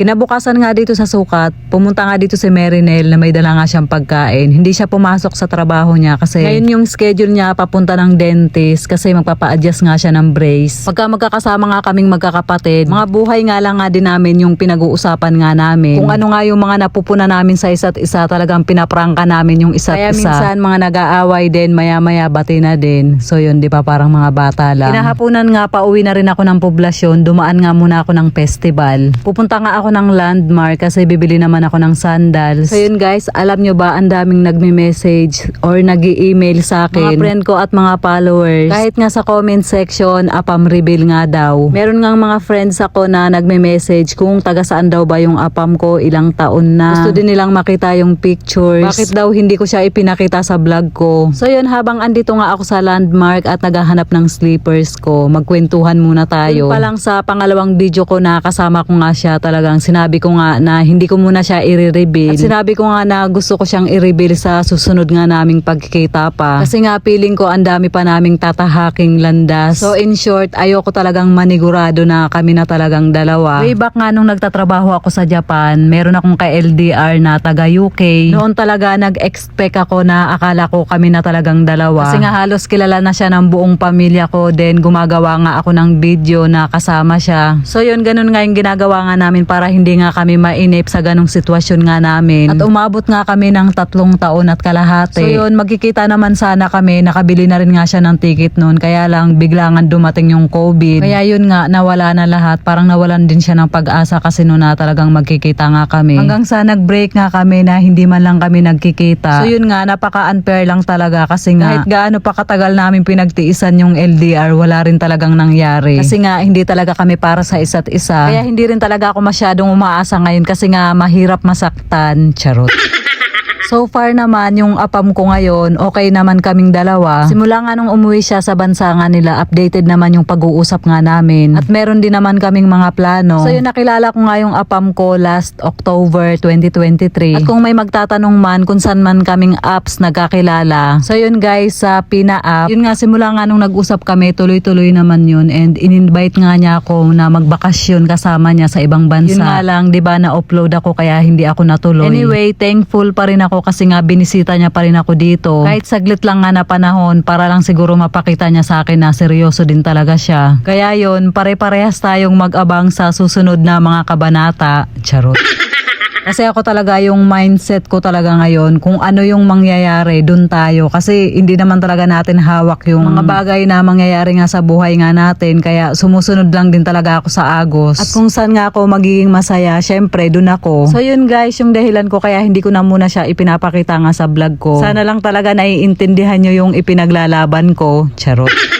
Kinabukasan nga dito sa sukat, pumunta nga dito si Merinel na may dala nga siyang pagkain. Hindi siya pumasok sa trabaho niya kasi ngayon yung schedule niya papunta ng dentist kasi magpapa-adjust nga siya ng brace. Pagka magkakasama nga kaming magkakapatid, mga buhay nga lang nga din namin yung pinag-uusapan nga namin. Kung ano nga yung mga napupuna namin sa isa't isa, talagang pinaprangka namin yung isa't Kaya isa. minsan mga nag-aaway din, maya-maya bati na din. So yun, di ba parang mga bata lang. Kinahaponan nga, pauwi na rin ako ng poblasyon. Dumaan nga muna ako ng festival. Pupunta nga ako ng landmark kasi bibili naman ako ng sandals. So yun guys, alam nyo ba, ang daming nagme-message or nag email sa akin. Mga friend ko at mga followers. Kahit nga sa comment section, apam reveal nga daw. Meron nga mga friends ako na nagme-message kung taga saan daw ba yung apam ko, ilang taon na. Gusto din nilang makita yung pictures. Bakit daw hindi ko siya ipinakita sa vlog ko. So yun, habang andito nga ako sa landmark at naghahanap ng sleepers ko, magkwentuhan muna tayo. Yun pa lang sa pangalawang video ko na kasama ko nga siya talagang sinabi ko nga na hindi ko muna siya i-reveal. At sinabi ko nga na gusto ko siyang i-reveal sa susunod nga naming pagkikita pa. Kasi nga feeling ko ang dami pa naming tatahaking landas. So in short, ayoko talagang manigurado na kami na talagang dalawa. Way back nga nung nagtatrabaho ako sa Japan, meron akong ka-LDR na taga UK. Noon talaga nag-expect ako na akala ko kami na talagang dalawa. Kasi nga halos kilala na siya ng buong pamilya ko. Then gumagawa nga ako ng video na kasama siya. So yun, ganun nga yung ginagawa nga namin para hindi nga kami mainip sa ganong sitwasyon nga namin. At umabot nga kami ng tatlong taon at kalahati. So yun, magkikita naman sana kami. Nakabili na rin nga siya ng ticket noon. Kaya lang biglangan dumating yung COVID. Kaya yun nga, nawala na lahat. Parang nawalan din siya ng pag-asa kasi noon na talagang magkikita nga kami. Hanggang sa nag-break nga kami na hindi man lang kami nagkikita. So yun nga, napaka-unfair lang talaga kasi nga kahit gaano pa katagal namin pinagtiisan yung LDR, wala rin talagang nangyari. Kasi nga, hindi talaga kami para sa isa't isa. Kaya hindi rin talaga ako masyadong umaasa ngayon kasi nga mahirap masaktan. Charot. So far naman, yung apam ko ngayon, okay naman kaming dalawa. Simula nga nung umuwi siya sa bansa nga nila, updated naman yung pag-uusap nga namin. At meron din naman kaming mga plano. So yun, nakilala ko nga yung apam ko last October 2023. At kung may magtatanong man kung saan man kaming apps nagkakilala. So yun guys, sa Pina-app, yun nga simula nga nung nag-usap kami, tuloy-tuloy naman yun. And in-invite nga niya ako na magbakasyon kasama niya sa ibang bansa. Yun nga lang, di ba, na-upload ako kaya hindi ako natuloy. Anyway, thankful pa rin ako kasi nga binisita niya pa rin ako dito. Kahit saglit lang nga na panahon para lang siguro mapakita niya sa akin na seryoso din talaga siya. Kaya yun, pare-parehas tayong mag-abang sa susunod na mga kabanata. Charot. Kasi ako talaga yung mindset ko talaga ngayon kung ano yung mangyayari dun tayo kasi hindi naman talaga natin hawak yung mga bagay na mangyayari nga sa buhay nga natin kaya sumusunod lang din talaga ako sa agos. At kung saan nga ako magiging masaya, syempre dun ako. So yun guys, yung dahilan ko kaya hindi ko na muna siya ipinapakita nga sa vlog ko. Sana lang talaga naiintindihan nyo yung ipinaglalaban ko. Charot.